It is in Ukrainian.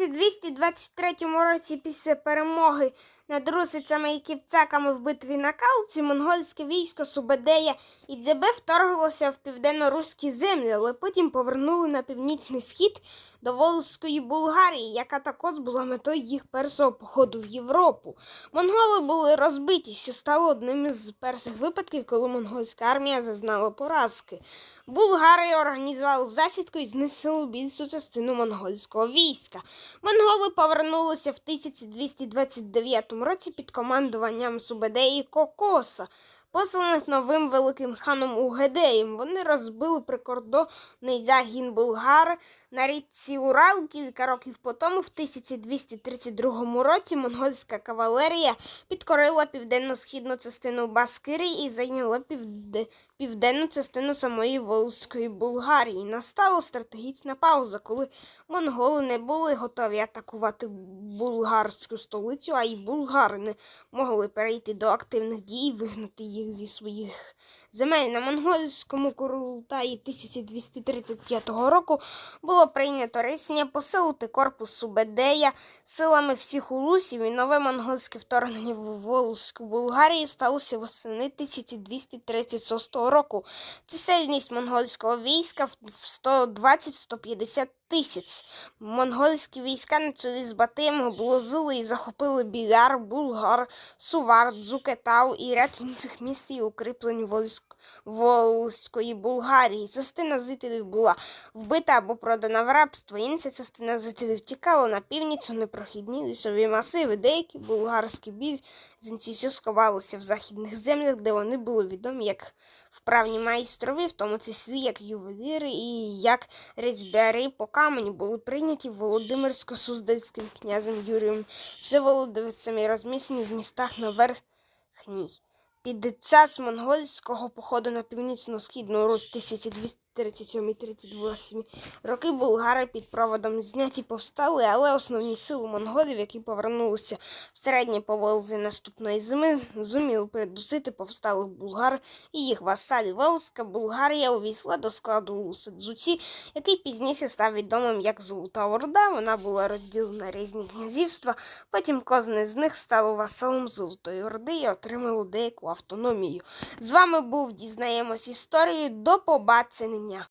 1223 році після перемоги над русицями і кіпцаками в битві на Калці монгольське військо Субедея і Дзебе вторглося в південно-руські землі, але потім повернули на північний схід до Волзької Булгарії, яка також була метою їх першого походу в Європу. Монголи були розбиті, що стало одним із перших випадків, коли монгольська армія зазнала поразки. Булгари організували засідку і знищили більшу частину монгольського війська. Монголи повернулися в 1229 році під командуванням Субедеї Кокоса. Посланих новим великим ханом Угедеєм, вони розбили прикордонний загін Булгар на річці Урал кілька років по тому, в 1232 році, монгольська кавалерія підкорила південно-східну частину Баскирії і зайняла півде... південну частину самої Волзької Булгарії. Настала стратегічна пауза, коли монголи не були готові атакувати булгарську столицю, а й булгари не могли перейти до активних дій і вигнати їх зі своїх земель. На монгольському Курултаї 1235 року було прийнято рішення посилити корпус Субедея силами всіх улусів, і нове монгольське вторгнення в Волзьку Булгарію сталося восени 1236 року. Чисельність монгольського війська в 120-150 тисяч. Монгольські війська на чолі з Батиєм облозили і захопили Біляр, Булгар, Сувар, Дзукетау і ряд інших міст і укріплень войськ Волзької Булгарії. Частина жителів була вбита або продана в рабство, інша частина жителів тікала на північ у непрохідні лісові масиви. Деякі булгарські бізнесі що сховалися в західних землях, де вони були відомі як вправні майстрові, в тому числі як ювеліри і як різьбяри по камені були прийняті Володимирсько-Суздальським князем Юрієм Всеволодовицем і розміщені в містах на Верхній. Під час монгольського походу на північно-східну Русь 1237-38 роки булгари під проводом зняті повстали, але основні сили монголів, які повернулися в середнє поволзі наступної зими, зуміли придусити повсталих булгар і їх васалів. Велська Булгарія увійшла до складу Седзуці, який пізніше став відомим як Золота Орда. Вона була розділена на різні князівства. Потім кожне з них стало васалом Золотої Орди і отримало деяку автономію. З вами був Дізнаємось історію. До побачення! визнання.